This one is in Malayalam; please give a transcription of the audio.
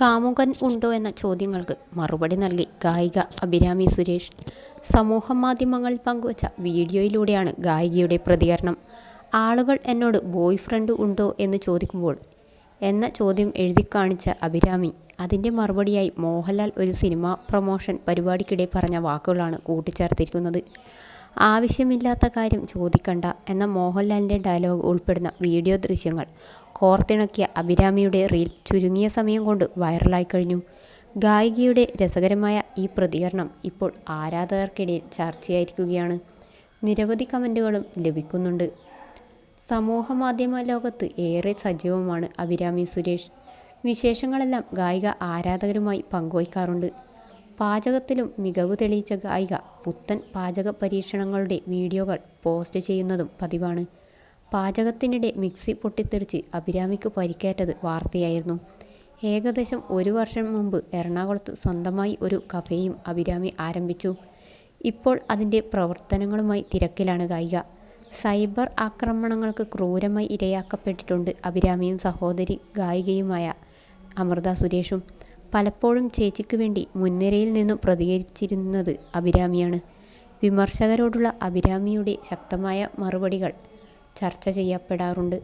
കാമുകൻ ഉണ്ടോ എന്ന ചോദ്യങ്ങൾക്ക് മറുപടി നൽകി ഗായിക അഭിരാമി സുരേഷ്. സമൂഹ മാധ്യമങ്ങളിൽ പങ്കുവച്ച വീഡിയോയിലൂടെയാണ് ഗായികയുടെ പ്രതികരണം. ആളുകൾ എന്നോട് ബോയ് ഫ്രണ്ട് ഉണ്ടോ എന്ന് ചോദിക്കുമ്പോൾ എന്ന ചോദ്യം എഴുതി കാണിച്ച അഭിരാമി അതിന്റെ മറുപടിയായി മോഹൻലാൽ ഒരു സിനിമ പ്രൊമോഷൻ പരിപാടിക്കിടെ പറഞ്ഞ വാക്കുകളാണ് കൂട്ടിച്ചേർത്തിരിക്കുന്നത്. ആവശ്യമില്ലാത്ത കാര്യം ചോദിക്കണ്ട എന്ന മോഹൻലാലിന്റെ ഡയലോഗ് ഉൾപ്പെടുന്ന വീഡിയോ ദൃശ്യങ്ങൾ കോർത്തിണക്കിയ അഭിരാമിയുടെ റീൽ ചുരുങ്ങിയ സമയം കൊണ്ട് വൈറലായി കഴിഞ്ഞു. ഗായികയുടെ രസകരമായ ഈ പ്രതികരണം ഇപ്പോൾ ആരാധകർക്കിടയിൽ ചർച്ചയായിരിക്കുകയാണ്. നിരവധി കമന്റുകളും ലഭിക്കുന്നുണ്ട്. സമൂഹ മാധ്യമ ലോകത്ത് ഏറെ സജീവമാണ് അഭിരാമി സുരേഷ്. വിശേഷങ്ങളെല്ലാം ഗായിക ആരാധകരുമായി പങ്കുവയ്ക്കാറുണ്ട്. പാചകത്തിലും മികവ് തെളിയിച്ച ഗായിക പുത്തൻ പാചക പരീക്ഷണങ്ങളുടെ വീഡിയോകൾ പോസ്റ്റ് ചെയ്യുന്നതും പതിവാണ്. പാചകത്തിനിടെ മിക്സി പൊട്ടിത്തെറിച്ച് അഭിരാമിക്ക് പരിക്കേറ്റത് വാർത്തയായിരുന്നു. ഏകദേശം ഒരു വർഷം മുമ്പ് എറണാകുളത്ത് സ്വന്തമായി ഒരു കഫേയും അഭിരാമി ആരംഭിച്ചു. ഇപ്പോൾ അതിന്റെ പ്രവർത്തനങ്ങളുമായി തിരക്കിലാണ് ഗായിക. സൈബർ ആക്രമണങ്ങൾക്ക് ക്രൂരമായി ഇരയാക്കപ്പെട്ടിട്ടുണ്ട് അഭിരാമിയും സഹോദരി ഗായികയുമായ അമൃത സുരേഷും. പലപ്പോഴും ചേച്ചിക്ക് വേണ്ടി മുൻനിരയിൽ നിന്നും പ്രതികരിച്ചിരുന്നത് അഭിരാമിയാണ്. വിമർശകരോടുള്ള അഭിരാമിയുടെ ശക്തമായ മറുപടികൾ ചർച്ച ചെയ്യപ്പെടാറുണ്ട്.